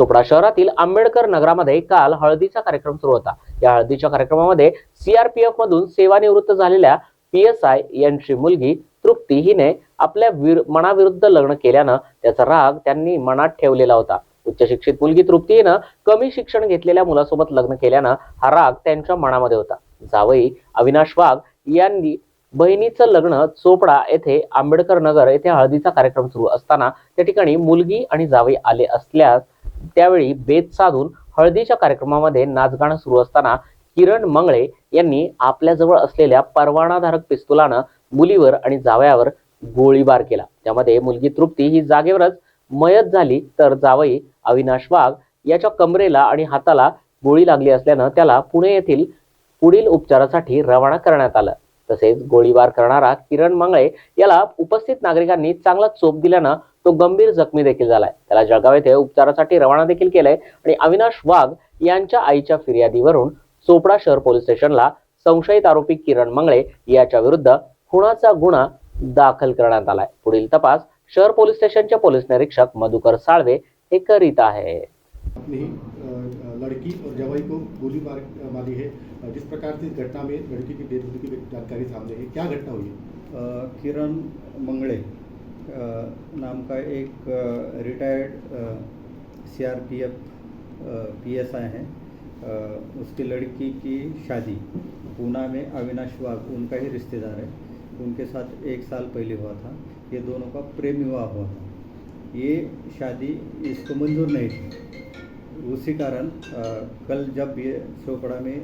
चोपडा शहरातील आंबेडकर नगरामध्ये काल हळदीचा कार्यक्रम सुरू होता. या हळदीच्या कार्यक्रमामध्ये सीआरपीएफ मधून सेवानिवृत्त झालेल्या पी एस आय यांची मुलगी तृप्ती हिने आपल्या विर- मनाविरुद्ध लग्न केल्यानं त्याचा राग त्यांनी मनात ठेवलेला होता. उच्च शिक्षित मुलगी तृप्ती हिनं कमी शिक्षण घेतलेल्या मुलासोबत लग्न केल्यानं हा राग त्यांच्या मनामध्ये होता. जावई अविनाश वाघ यांनी बहिणीचं लग्न चोपडा येथे आंबेडकर नगर येथे हळदीचा कार्यक्रम सुरू असताना त्या ठिकाणी मुलगी आणि जावई आले असल्यास त्यावेळी बेत साधून हळदीच्या कार्यक्रमामध्ये नाचगाणं सुरू असताना किरण मंगळे यांनी आपल्याजवळ असलेल्या परवानाधारक पिस्तुलानं मुलीवर आणि जावयावर गोळीबार केला. त्यामध्ये मुलगी तृप्ती ही जागेवरच मयत झाली तर जावई अविनाश वाघ याच्या कमरेला आणि हाताला गोळी लागली असल्यानं त्याला पुणे येथील पुढील उपचारासाठी रवाना करण्यात आलं. तसेच गोळीबार करणारा किरण मंगळे याला उपस्थित नागरिकांनी चांगला चोप दिल्यानं तो गंभीर जखमी देखील झालाय. त्याला जळगाव येथे उपचारासाठी रवाना देखील केलंय आणि अविनाश वाघ यांच्या आईच्या फिर्यादीवरून चोपडा शहर पोलीस स्टेशनला संशयित आरोपी किरण मंगळे याच्या विरुद्ध खुणाचा गुन्हा दाखल करण्यात आलाय. पुढील तपास शहर पोलीस स्टेशनचे पोलीस निरीक्षक मधुकर साळवे हे करीत आहे. अपनी लड़की और जवाई को गोली मार, मारी है। जिस प्रकार से इस घटना में लड़की की डेथ होने की जानकारी सामने है क्या घटना हुई? किरण मंगड़े नाम का एक retired C R P F P S I हैं। उसकी लड़की की शादी पूना में अविनाश वाघ, उनका ही रिश्तेदार है। उनके साथ एक साल पहले हुआ था। ये दोनों का प्रेम विवाह हुआ था। ये शादी इसको मंजूर नहीं थी। उसी कारण कल जब ये चोपड़ा में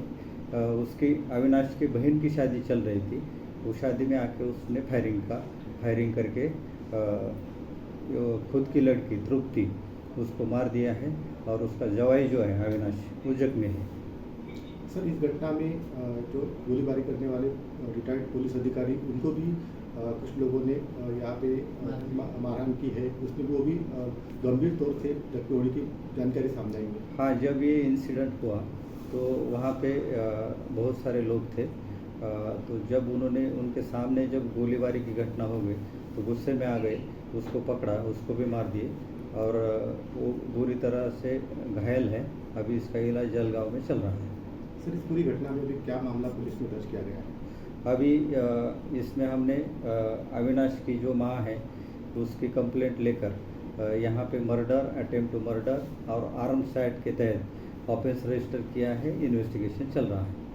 उसकी अविनाश की बहन की शादी चल रही थी उस शादी में आके उसने फायरिंग का, फायरिंग करके खुद की लड़की तृप्ति उसको मार दिया है और उसका जवाई जो है अविनाश वो जख्मी है। सर, इस घटना में जो गोलीबारी करने वाले रिटायर्ड पुलिस अधिकारी, उनको भी कुछ लोगों ने यहाँ पे मारहान की है। उसमें वो भी गंभीर तौर से होने की जानकारी सामने आई है। हाँ जब ये इंसिडेंट हुआ तो वहाँ पे बहुत सारे लोग थे। तो जब उन्होंने उनके सामने जब गोलीबारी की घटना हो गई तो गुस्से में आ गए उसको पकड़ा उसको भी मार दिए। और वो बुरी तरह से घायल है। अभी इसका इलाज जलगांव में चल रहा है। सर इस पूरी घटना में भी क्या मामला पुलिस में दर्ज किया गया है? अभी इसमें हमने अविनाश की जो माँ है, उसकी कंप्लेंट लेकर यहाँ पे मर्डर अटेम्प्ट टू मर्डर और आर्म साइड के तहत ऑफेंस रजिस्टर किया है इन्वेस्टिगेशन चल रहा है।